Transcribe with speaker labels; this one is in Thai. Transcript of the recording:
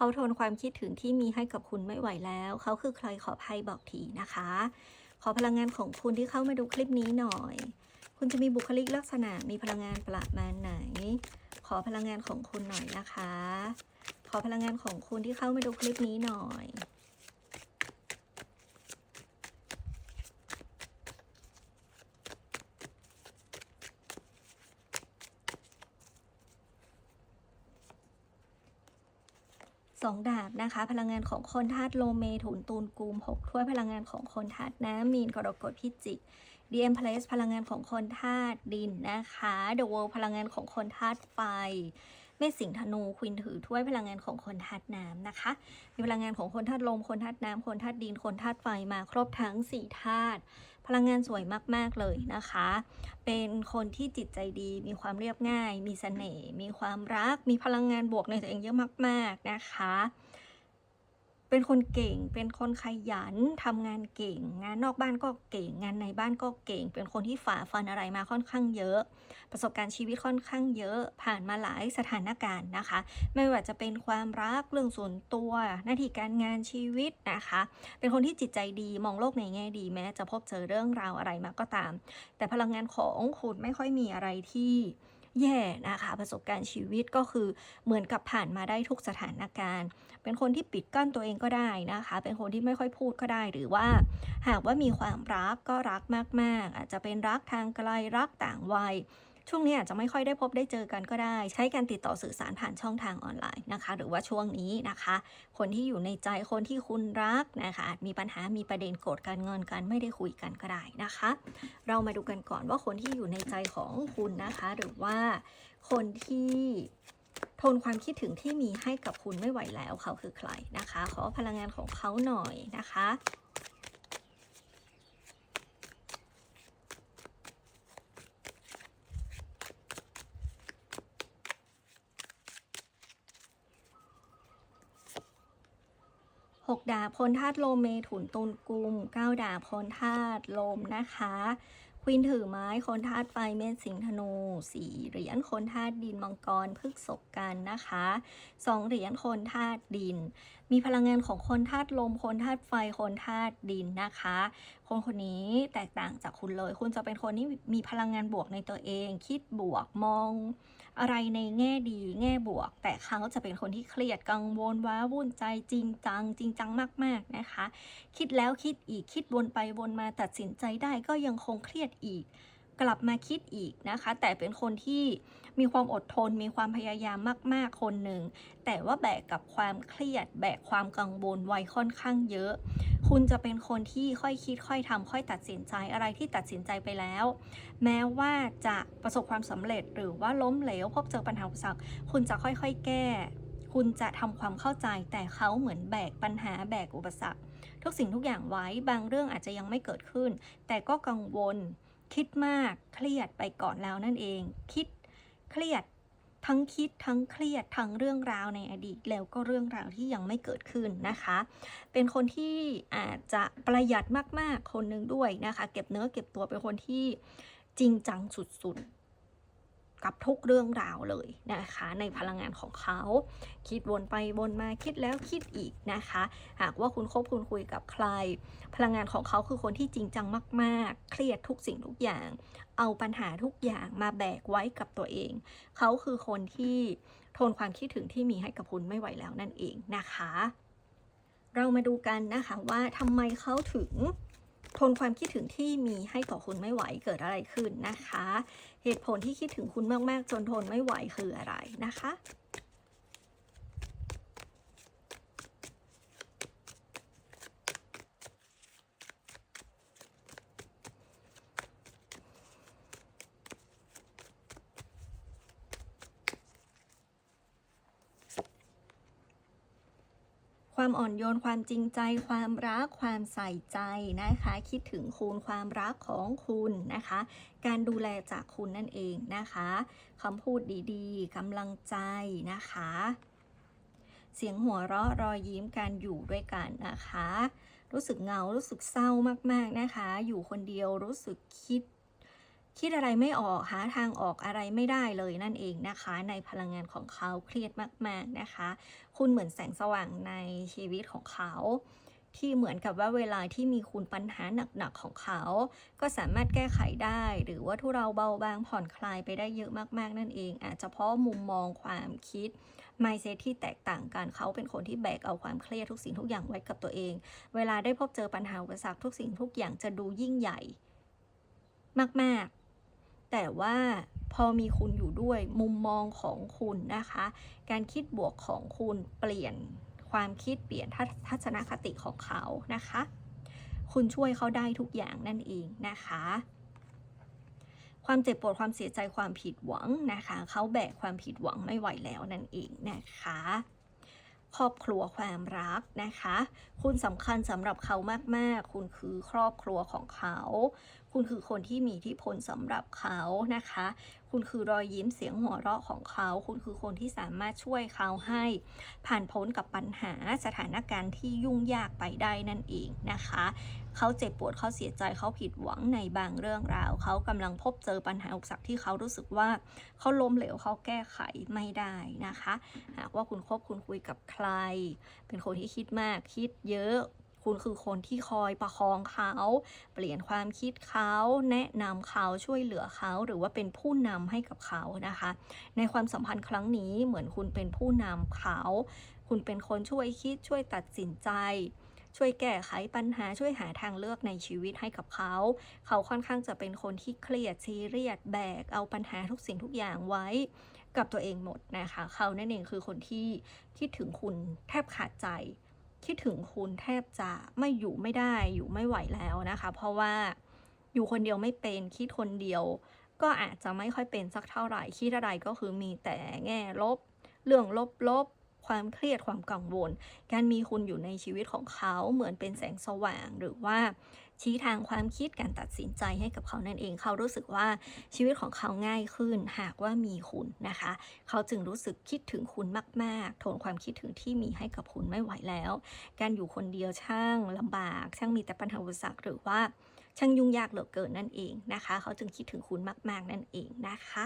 Speaker 1: เขาทนความคิดถึงที่มีให้กับคุณไม่ไหวแล้ว เขาคือใครขอภัยบอกทีนะคะ ขอพลังงานของคุณที่เข้ามาดูคลิปนี้หน่อย คุณจะมีบุคลิกลักษณะมีพลังงานประมาณไหน ขอพลังงานของคุณหน่อยนะคะ ขอพลังงานของคุณที่เข้ามาดูคลิปนี้หน่อย สองดาบนะคะ พลังงานของคนธาตุโลเมถุนตูนกูมหกถ้วยพลังงานของคนธาตุน้ำมีนกรกฎพิจิกดีเอ็มพลสพลังงานของคนธาตุดินนะคะเดอะเวพลังงานของคนธาตุไฟเมษสิงธนูควินถือถ้วยพลังงานของคนธาตุน้ำนะคะ มีพลังงานของคนธาตุลมคนธาตุน้ำคนธาตุดินคนธาตุไฟมาครบทั้งสี่ธาตุ พลังงานสวยมาก ๆ เลยนะคะ เป็นคนที่จิตใจดี มีความเรียบง่าย มีเสน่ห์ มีความรัก มีพลังงานบวกในตัวเองเยอะมาก ๆ นะคะ เป็นคนเก่ง เป็นคนขยันทำงานเก่ง งานนอกบ้านก็เก่ง งานในบ้านก็เก่ง เป็นคนที่ฝ่าฟันอะไรมาค่อนข้างเยอะ ประสบการณ์ชีวิตค่อนข้างเยอะ ผ่านมาหลายสถานการณ์นะคะ ไม่ว่าจะเป็นความรัก เรื่องส่วนตัว หน้าที่การงานชีวิตนะคะ เป็นคนที่จิตใจดี มองโลกในแง่ดีแม้จะพบเจอเรื่องราวอะไรมาก็ตาม แต่พลังงานของคุณไม่ค่อยมีอะไรที่ แย่นะคะ ประสบการณ์ชีวิตก็คือเหมือนกับผ่านมาได้ทุกสถานการณ์ เป็นคนที่ปิดกั้นตัวเองก็ได้นะคะ เป็นคนที่ไม่ค่อยพูดก็ได้ หรือว่า หากว่ามีความรักก็รักมาก ๆ อาจจะเป็นรักทางไกลรักต่างวัย ช่วงนี้อาจจะไม่ค่อยได้พบได้เจอกันก็ได้ ใช้การติดต่อสื่อสารผ่านช่องทางออนไลน์นะคะ หรือว่าช่วงนี้นะคะ คนที่อยู่ในใจคนที่คุณรักนะคะอาจมีปัญหามีประเด็นโกรธกันงอนกันไม่ได้คุยกันก็ได้นะคะ เรามาดูกันก่อนว่าคนที่อยู่ในใจของคุณนะคะ หรือว่าคนที่ทนความคิดถึงที่มีให้กับคุณไม่ไหวแล้วเขาคือใครนะคะ ขอพลังงานของเขาหน่อยนะคะ หกดาบพลธาตุลมเมถุนตุลกุมเก้าดาบพลธาตุลมนะคะควินถือไม้คนธาตุไฟเมษสิงห์ธนูสี่เหรียญคนธาตุดินมังกรพฤกษกกันนะคะสองเหรียญคนธาตุดิน มีพลังงานของคนธาตุลม คนธาตุไฟ คนธาตุดินนะคะ คนคนนี้แตกต่างจากคุณเลย คุณจะเป็นคนที่มีพลังงานบวกในตัวเอง คิดบวกมองอะไรในแง่ดี แง่บวก แต่เขาจะเป็นคนที่เครียดกังวลว้าวุ่นใจจริงจัง จริงจังมากๆนะคะ คิดแล้วคิดอีกคิดวนไปวนมาตัดสินใจได้ก็ยังคงเครียดอีก กลับมาคิดอีกนะคะ แต่เป็นคนที่มีความอดทน มีความพยายามมาก ๆ คนหนึ่ง แต่ว่าแบกกับความเครียด แบกความกังวลไว้ค่อนข้างเยอะ คุณจะเป็นคนที่ค่อยคิดค่อยทำค่อยตัดสินใจอะไรที่ตัดสินใจไปแล้ว แม้ว่าจะประสบความสำเร็จหรือว่าล้มเหลวพบเจอปัญหาอุปสรรคคุณจะค่อยๆ แก้ คุณจะทำความเข้าใจ แต่เขาเหมือนแบกปัญหาแบกอุปสรรคทุกสิ่งทุกอย่างไว้บางเรื่องอาจจะยังไม่เกิดขึ้น แต่ก็กังวล คิดมากเครียดไปก่อนแล้วนั่นเอง คิดเครียดทั้งคิดทั้งเครียดทั้งเรื่องราวในอดีตแล้วก็เรื่องราวที่ยังไม่เกิดขึ้นนะคะ เป็นคนที่อาจจะประหยัดมากๆคนหนึ่งด้วยนะคะ เก็บเนื้อเก็บตัวเป็นคนที่จริงจังสุดๆ กับทุกเรื่องราวเลยนะคะ ในพลังงานของเขา คิดวนไปวนมาคิดแล้วคิดอีกนะคะ หากว่าคุณคบคุณคุยกับใคร พลังงานของเขาคือคนที่จริงจังมากๆ เครียดทุกสิ่งทุกอย่าง เอาปัญหาทุกอย่างมาแบกไว้กับตัวเอง เขาคือคนที่ทนความคิดถึงที่มีให้กับคุณไม่ไหวแล้วนั่นเองนะคะ เรามาดูกันนะคะว่าทำไมเขาถึง ทนความคิดถึงที่มีให้ต่อคุณไม่ไหวเกิดอะไรขึ้นนะคะ เหตุผลที่คิดถึงคุณมากๆ จนทนไม่ไหวคืออะไรนะคะ ความอ่อนโยนความจริงใจ ความรักความใส่ใจนะคะ คิดถึงคุณความรักของคุณนะคะ การดูแลจากคุณนั่นเองนะคะคำพูดดีๆกำลังใจนะคะ เสียงหัวเราะรอยยิ้มการอยู่ด้วยกันนะคะ รู้สึกเหงารู้สึกเศร้ามากๆนะคะ อยู่คนเดียวรู้สึกคิด คิดอะไรไม่ออกหาทางออกอะไรไม่ได้เลยนั่นเองนะคะ ในพลังงานของเขาเครียดมาก ๆนะคะ คุณเหมือนแสงสว่างในชีวิตของเขาที่เหมือนกับว่าเวลาที่มีคุณปัญหาหนัก ๆ ของเขา ก็สามารถแก้ไขได้ หรือว่าทุเราเบาบางผ่อนคลายไปได้เยอะมากๆ นั่นเอง อาจจะเพราะมุมมองความคิด mindset ที่แตกต่างกันเขาเป็นคนที่แบกเอาความเครียดทุกสิ่งทุกอย่างไว้กับตัวเอง เวลาได้พบเจอปัญหาอุปสรรคทุกสิ่งทุกอย่างจะดูยิ่งใหญ่ มาก ๆ แต่ว่าพอมีคุณอยู่ด้วยมุมมองของคุณนะคะ การคิดบวกของคุณเปลี่ยนความคิดเปลี่ยนทัศนคติของเขานะคะ คุณช่วยเขาได้ทุกอย่างนั่นเองนะคะ ความเจ็บปวดความเสียใจความผิดหวังนะคะ เขาแบกความผิดหวังไม่ไหวแล้วนั่นเองนะคะ ครอบครัวความรักนะคะ คุณสำคัญสำหรับเขามากๆ คุณคือครอบครัวของเขา คุณคือคนที่มีที่พลสำหรับเขานะคะคุณคือรอยยิ้มเสียงหัวเราะของเขา คุณคือคนที่สามารถช่วยเขาให้ ผ่านพ้นกับปัญหาสถานการณ์ที่ยุ่งยากไปได้นั่นเองนะคะ เขาเจ็บปวดเขาเสียใจเขาผิดหวังในบางเรื่องราว เขากำลังพบเจอปัญหาอุปสรรคที่เขารู้สึกว่าเขาล้มเหลวเขาแก้ไขไม่ได้นะคะ หากว่าคุณคบคุณคุยกับใคร เป็นคนที่คิดมากคิดเยอะ คุณคือคนที่คอยประคองเขา เปลี่ยนความคิดเขา แนะนำเขาช่วยเหลือเขา หรือว่าเป็นผู้นำให้กับเขานะคะ ในความสัมพันธ์ครั้งนี้เหมือนคุณเป็นผู้นำเขา คุณเป็นคนช่วยคิดช่วยตัดสินใจช่วยแก้ไขปัญหาช่วยหาทางเลือกในชีวิตให้กับเขา เขาค่อนข้างจะเป็นคนที่เครียดซีเรียสแบก เอาปัญหาทุกสิ่งทุกอย่างไว้กับตัวเองหมดนะคะ เขานั่นเองคือคนที่คิดถึงคุณแทบขาดใจ คิดถึงคุณแทบจะไม่อยู่ไม่ได้อยู่ไม่ไหวแล้วนะคะ เพราะว่าอยู่คนเดียวไม่เป็นคิดคนเดียว ก็อาจจะไม่ค่อยเป็นสักเท่าไหร่คิดอะไรก็คือมีแต่แง่ลบ เรื่องลบลบความเครียดความกังวล การมีคุณอยู่ในชีวิตของเขาเหมือนเป็นแสงสว่างหรือว่า ชี้ทางความคิดการตัดสินใจให้กับเขานั่นเอง เขารู้สึกว่าชีวิตของเขาง่ายขึ้น หากว่ามีคุณนะคะ เขาจึงรู้สึกคิดถึงคุณมากๆทนความคิดถึงที่มีให้กับคุณไม่ไหวแล้ว การอยู่คนเดียวช่างลำบาก ช่างมีแต่ปัญหาอุปสรรคหรือว่าช่างยุ่งยากเหลือเกินนั่นเองนะคะ เขาจึงคิดถึงคุณมาก ๆ นั่นเองนะคะ